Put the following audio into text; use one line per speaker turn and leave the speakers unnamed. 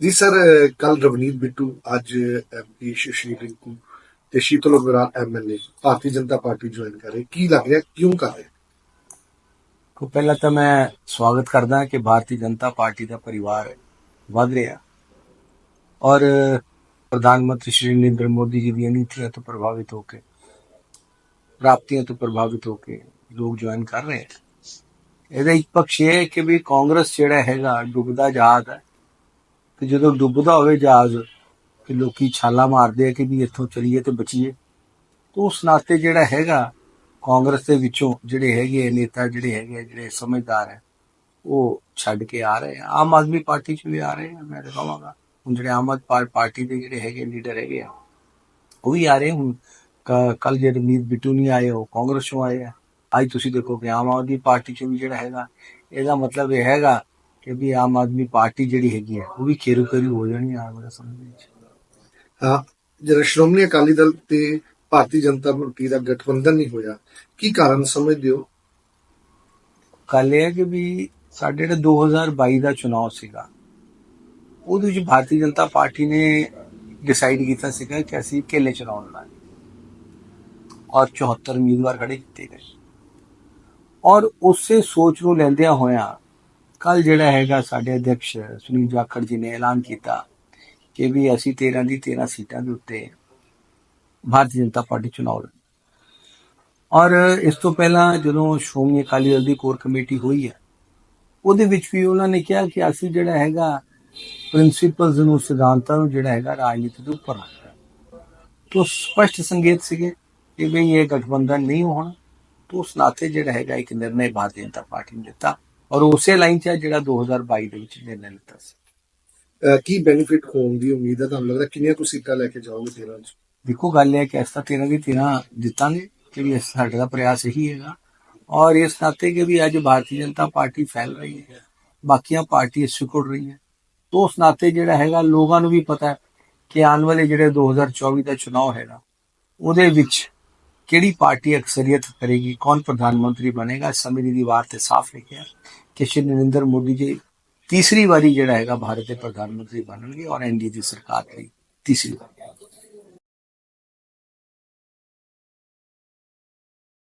ਜੀ ਸਰ ਕੱਲ ਰਵਨੀਤ ਬਿੱਟੂ, ਅੱਜ ਐਮਪੀ ਸ਼੍ਰੀ ਰਿੰਕੂ ਤੇ Sheetal Agarwal MLA Bharatiya Janata Party join ਕਰ ਰਹੇ। ਕੀ ਲੱਗ ਰਿਹਾ? ਕਿਉਂ ਕਰ ਰਹੇ?
ਕੋ ਪਹਿਲਾਂ ਤਾਂ ਮੈਂ ਸਵਾਗਤ ਕਰਦਾ ਕਿ ਭਾਰਤੀ ਜਨਤਾ ਪਾਰਟੀ ਦਾ ਪਰਿਵਾਰ ਵਧ ਰਿਹਾ। ਔਰ ਪ੍ਰਧਾਨ ਮੰਤਰੀ ਸ਼੍ਰੀ ਨਰਿੰਦਰ ਮੋਦੀ ਜੀ ਦੀਆਂ ਨੀਤੀਆਂ ਤੋਂ ਪ੍ਰਭਾਵਿਤ ਹੋ ਕੇ, ਪ੍ਰਾਪਤੀਆਂ ਤੋਂ ਪ੍ਰਭਾਵਿਤ ਹੋ ਕੇ ਲੋਕ ਜੁਆਇਨ ਕਰ ਰਹੇ ਹੈ ਇਹਦਾ ਇੱਕ ਪੱਖ ਇਹ ਹੈ ਕਿ ਵੀ ਕਾਂਗਰਸ ਜਿਹੜਾ ਹੈਗਾ, ਡੁੱਬਦਾ ਜਹਾਜ਼ ਹੈ। ਤੇ ਜਦੋਂ ਡੁੱਬਦਾ ਹੋਵੇ ਜਹਾਜ਼ ਕਿ ਲੋਕੀ ਛਾਲਾ ਮਾਰਦੇ ਆ ਕਿ ਵੀ ਇੱਥੋਂ ਚਲੀਏ ਤੇ ਬਚੀਏ। ਤਾਂ ਉਸ ਨਾਤੇ ਜਿਹੜਾ ਹੈਗਾ ਕਾਂਗਰਸ ਦੇ ਵਿੱਚੋਂ ਜਿਹੜੇ ਹੈਗੇ ਆ ਨੇਤਾ ਜਿਹੜੇ ਹੈਗੇ ਆ, ਜਿਹੜੇ ਸਮਝਦਾਰ ਹੈ ਉਹ ਛੱਡ ਕੇ ਆ ਰਹੇ ਆ। ਆਮ ਆਦਮੀ ਪਾਰਟੀ ਚ ਵੀ ਆ ਰਹੇ ਆ ਮੈਂ ਤਾਂ ਕਹਾਂਗਾ। ਹੁਣ ਜਿਹੜੇ ਆਮ ਆਦਮੀ ਪਾਰਟੀ ਦੇ ਜਿਹੜੇ ਹੈਗੇ ਲੀਡਰ ਹੈਗੇ ਆ ਉਹ ਵੀ ਆ ਰਹੇ ਹੁਣ ਕੱਲ ਜਿਹੜੇ ਮੀਤ ਬਿੱਟੂ ਨਹੀਂ ਆਏ ਉਹ ਕਾਂਗਰਸ ਚੋਂ ਆਏ ਆ। ਅੱਜ ਤੁਸੀਂ ਦੇਖੋ ਕਿ ਆਮ ਆਦਮੀ ਪਾਰਟੀ 'ਚੋਂ ਵੀ ਜਿਹੜਾ ਹੈਗਾ ਇਹਦਾ ਮਤਲਬ ਇਹ ਹੈਗਾ ਕਿ ਵੀ ਆਮ ਆਦਮੀ ਪਾਰਟੀ ਜਿਹੜੀ ਹੈਗੀ ਹੈ ਉਹ ਵੀ ਖੇਰੂ ਖੇਰੂ ਹੋ ਜਾਣੀ ਆ ਆਉਣ ਵਾਲੇ ਸਮੇਂ ਵਿੱਚ।
ਹਾਂ ਜਿਹੜਾ ਸ਼੍ਰੋਮਣੀ ਅਕਾਲੀ ਦਲ ਤੇ ਭਾਰਤੀ ਜਨਤਾ ਪਾਰਟੀ ਦਾ ਗਠਬੰਧਨ ਨਹੀਂ ਹੋਇਆ ਕੀ ਕਾਰਨ ਸਮਝਦੇ ਹੋ?
ਗੱਲ ਇਹ ਹੈ ਕਿ ਵੀ ਸਾਡੇ ਜਿਹੜਾ 2022 ਦਾ ਚੁਣਾਵ ਸੀਗਾ ਉਹਦੇ ਵਿੱਚ ਭਾਰਤੀ ਜਨਤਾ ਪਾਰਟੀ ਨੇ ਡਿਸਾਈਡ ਕੀਤਾ ਸੀਗਾ ਕਿ ਅਸੀਂ ਇਕੱਲੇ ਚੁਣਾਵ ਲੜਾਂਗੇ ਔਰ 74 ਉਮੀਦਵਾਰ ਖੜੇ ਕੀਤੇ ਗਏ। ਔਰ ਉਸੇ ਸੋਚ ਨੂੰ ਲੈਂਦਿਆਂ ਹੋਇਆਂ ਕੱਲ ਜਿਹੜਾ ਹੈਗਾ ਸਾਡੇ ਅਧਿਕਸ਼ ਸੁਨੀਲ ਜਾਖੜ ਜੀ ਨੇ ਐਲਾਨ ਕੀਤਾ ਕਿ ਵੀ ਅਸੀਂ 13 ਦੀ 13 ਸੀਟਾਂ ਦੇ ਉੱਤੇ ਭਾਰਤੀ ਜਨਤਾ ਪਾਰਟੀ ਚੁਣਾਵ ਲੜਾਂਗੇ ਔਰ ਇਸ ਤੋਂ ਪਹਿਲਾਂ ਜਦੋਂ ਸ਼੍ਰੋਮਣੀ ਅਕਾਲੀ ਦਲ ਦੀ ਕੋਰ ਕਮੇਟੀ ਹੋਈ ਹੈ, ਉਹਦੇ ਵਿੱਚ ਵੀ ਉਹਨਾਂ ਨੇ ਕਿਹਾ ਕਿ ਅਸੀਂ ਜਿਹੜਾ ਹੈਗਾ ਪ੍ਰਿੰਸੀਪਲਸ ਨੂੰ, ਸਿਧਾਂਤਾਂ ਨੂੰ ਜਿਹੜਾ ਹੈਗਾ ਰਾਜਨੀਤੀ ਦੇ ਉੱਪਰ ਰੱਖਣਾ ਤੋਂ ਸਪਸ਼ਟ ਸੰਕੇਤ ਸੀਗੇ ਕਿ ਵੀ ਇਹ ਗਠਬੰਧਨ ਨਹੀਂ ਹੋਣਾ। ਤੋਂ ਉਸ ਨਾਤੇ ਜਿਹੜਾ ਹੈਗਾ ਇੱਕ ਨਿਰਣੇ ਭਾਰਤੀ ਜਨਤਾ ਪਾਰਟੀ ਨੇ ਦਿੱਤਾ। ਔਰ ਉਸੇ ਲਾਈਨ 'ਚ ਹੈ ਜਿਹੜਾ 2022 ਦੇ ਵਿੱਚ ਨਿਰਣੇ ਲਿੱਤਾ ਸੀ।
ਅਹ ਕੀ ਬੈਨੀਫਿਟ ਹੋਣ ਦੀ ਉਮੀਦ ਹੈ ਤੁਹਾਨੂੰ ਲੱਗਦਾ? ਕਿੰਨੀਆਂ ਕੁ ਸੀਟਾਂ ਲੈ ਕੇ ਜਾਓਗੇ 13 ਚ?
ਦੇਖੋ ਗੱਲ ਇਹ ਹੈ ਕਿ ਅਸਾਂ ਤੇਰਾਂ ਦੀ ਤੇਰਾਂ ਜਿੱਤਾਂਗੇ ਕਿ ਵੀ ਸਾਡੇ ਦਾ ਪ੍ਰਯਾਸ ਇਹੀ ਹੈਗਾ। ਔਰ ਇਸ ਨਾਤੇ ਕਿ ਵੀ ਅੱਜ ਭਾਰਤੀ ਜਨਤਾ ਪਾਰਟੀ ਫੈਲ ਰਹੀ ਹੈ। ਬਾਕੀਆਂ ਪਾਰਟੀਆਂ ਸਿਕੁੜ ਰਹੀ ਹੈ। ਤੋਂ ਉਸ ਨਾਤੇ ਜਿਹੜਾ ਹੈਗਾ ਲੋਕਾਂ ਨੂੰ ਵੀ ਪਤਾ ਹੈ ਕਿ ਆਉਣ ਵਾਲੇ ਜਿਹੜੇ 2024 ਦਾ ਚੁਣਾਵ ਹੈਗਾ ਉਹਦੇ ਵਿੱਚ ਕਿਹੜੀ ਪਾਰਟੀ ਅਕਸਰੀਅਤ ਕਰੇਗੀ ਕੌਣ ਪ੍ਰਧਾਨ ਮੰਤਰੀ ਬਣੇਗਾ ਸਮੇਂ ਦੀ ਦੀਵਾਰ ਤੇ ਸਾਫ਼ ਲਿਖਿਆ ਕਿ ਸ਼੍ਰੀ ਨਰਿੰਦਰ ਮੋਦੀ ਜੀ, ਤੀਸਰੀ ਵਾਰੀ ਜਿਹੜਾ ਹੈਗਾ ਭਾਰਤ ਦੇ ਪ੍ਰਧਾਨ ਮੰਤਰੀ ਬਣਨਗੇ ਔਰ ਐਨਡੀ ਦੀ ਸਰਕਾਰ ਲਈ ਤੀਸਰੀ ਵਾਰ।